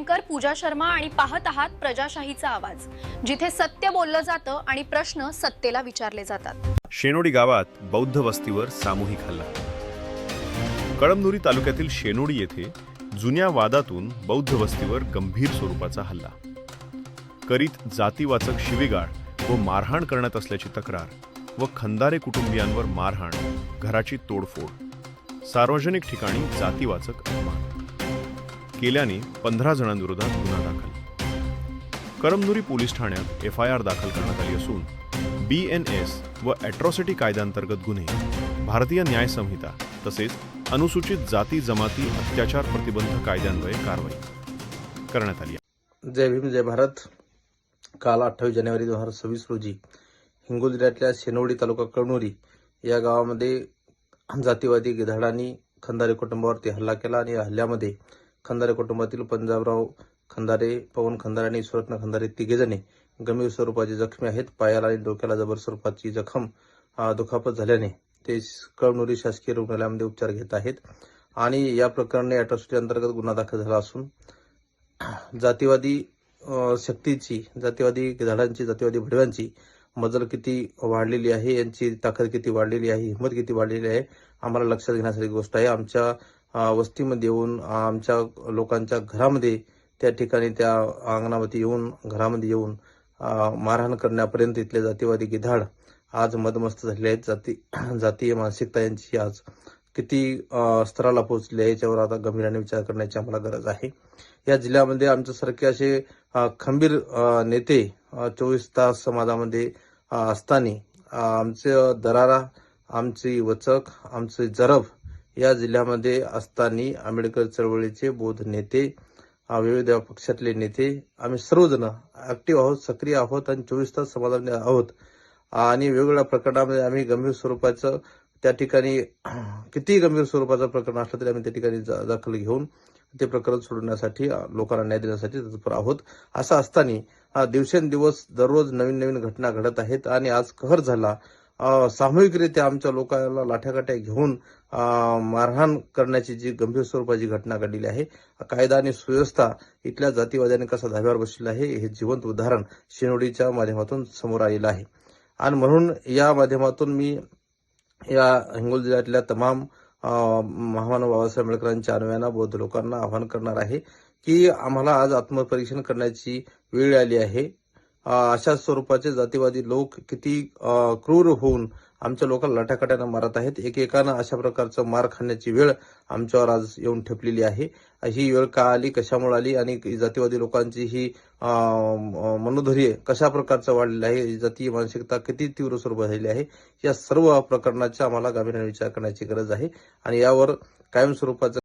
अँकर पूजा शर्मा आणि पाहत आहात प्रजाशाहीचा आवाज जिथे सत्य बोललं जातं आणि प्रश्न सत्तेला विचारले जातात. शेनोडी गावात बौद्ध वस्तीवर सामूहिक हल्ला. कळमनुरी तालुक्यातील शेनोडी येथे जुन्या वादातून बौद्ध वस्तीवर गंभीर स्वरूपाचा हल्ला. करीत जातीवाचक शिवीगाळ व मारहाण करण्यात असल्याची तक्रार व खंदारे कुटुंबियांवर मारहाण घराची तोडफोड सार्वजनिक ठिकाणी जातीवाचक अपमान. केल्याने पंधरा जणांविरोधात गुन्हा दाखल करमनुरी पोलीस ठाण्यात एफ आय आर दाखल करण्यात आली असून बी एन एस व ॲट्रॉसिटी कायद्यांतर्गत गुन्हे भारतीय न्याय संहिता तसेच अनुसूचित जाती जमाती अत्याचार प्रतिबंध कायद्यान्वये कारवाई करण्यात आली आहे. जय भीम जय भारत काल अठ्ठावीस जानेवारी दोन हजार सव्वीस रोजी हिंगोली जिल्ह्यातल्या शेनवडी तालुका कळणोरी या गावामध्ये जातीवादी गिधाडांनी खंदारी कुटुंबावरती हल्ला केला आणि या हल्ल्यामध्ये खंदारे कुटुंबातील पंजाबराव खंदारे पवन खंदारे आणि सुरत्न खंदारे तिघेजणे गंभीर स्वरूपाचे जखमी आहेत. पायाला आणि डोक्याला जबर स्वरूपाची जखम दुखापत झाल्याने ते कळमनुरी शासकीय रुग्णालयामध्ये उपचार घेत आहेत. आणि या प्रकरणी अॅट्रॉसिटी अंतर्गत गुन्हा दाखल झाला असून जातीवादी शक्तीची जातीवादी झाडांची जातीवादी भडव्यांची मजल किती वाढलेली आहे यांची ताकद किती वाढलेली आहे हिंमत किती वाढलेली आहे आम्हाला लक्षात घेण्यासारखी गोष्ट आहे. आमच्या वस्तीमध्ये येऊन आमच्या लोकांच्या घरामध्ये त्या ठिकाणी त्या अंगणामध्ये येऊन घरामध्ये येऊन मारहाण करण्यापर्यंत इथले जातीवादी गिधाड आज मदमस्त झालेले आहेत. जाती जातीय मानसिकता यांची आज किती स्तराला पोहोचली आहे याच्यावर आता गंभीराने विचार करण्याची आम्हाला गरज आहे. या जिल्ह्यामध्ये आमच्यासारखे असे खंबीर नेते चोवीस तास समाजामध्ये असताना आमचं दरारा आमची वचक आमचे जरब या जिल्ह्यामध्ये असताना आंबेडकर चळवळीचे बौद्ध नेते विविध पक्षातले नेते आम्ही सर्वजण ऍक्टिव्ह आहोत सक्रिय आहोत आणि चोवीस तास समाधानी आहोत. आणि वेगवेगळ्या प्रकरणामध्ये आम्ही गंभीर स्वरूपाचं त्या ठिकाणी कितीही गंभीर स्वरूपाचं प्रकरण असलं तरी आम्ही त्या ठिकाणी जा- दखल घेऊन ते प्रकरण सोडवण्यासाठी लोकांना न्याय देण्यासाठी तत्पर आहोत. असं असताना दिवसेंदिवस दररोज नवीन नवीन घटना घडत आहेत आणि आज कहर झाला. सामूहिकरित्या आमच्या लोकांना लाठ्याकाठ्या घेऊन मारहाण करण्याची जी गंभीर स्वरूपाची घटना घडलेली आहे कायदा आणि सुव्यवस्था इथल्या जातीवाद्यांनी कसा धाब्यावर बसलेला आहे हे जिवंत उदाहरण शिनोडीच्या माध्यमातून समोर आलेलं आहे. आणि म्हणून या माध्यमातून मी या हिंगोली जिल्ह्यातल्या तमाम महामानव बाबासाहेब आंबेडकरांच्या अन्वयानं बौद्ध लोकांना आवाहन करणार आहे की आम्हाला आज आत्मपरीक्षण करण्याची वेळ आली आहे. अशा स्वरूपाचे जातीवादी लोक किती क्रूर होऊन आमच्या लोकांना लटाकट्यानं मारत आहेत. एकेकानं अशा प्रकारचं मार खाण्याची वेळ आमच्यावर आज येऊन ठेपलेली आहे. ही वेळ का आली कशामुळे आली आणि जातीवादी लोकांची ही मनोधैर्य कशा प्रकारचं वाढलेलं आहे? ही जातीय मानसिकता किती तीव्र स्वरूप झालेली आहे? या सर्व प्रकरणाचा आम्हाला गांभीर्याने विचार करण्याची गरज आहे आणि यावर कायम स्वरूपाचं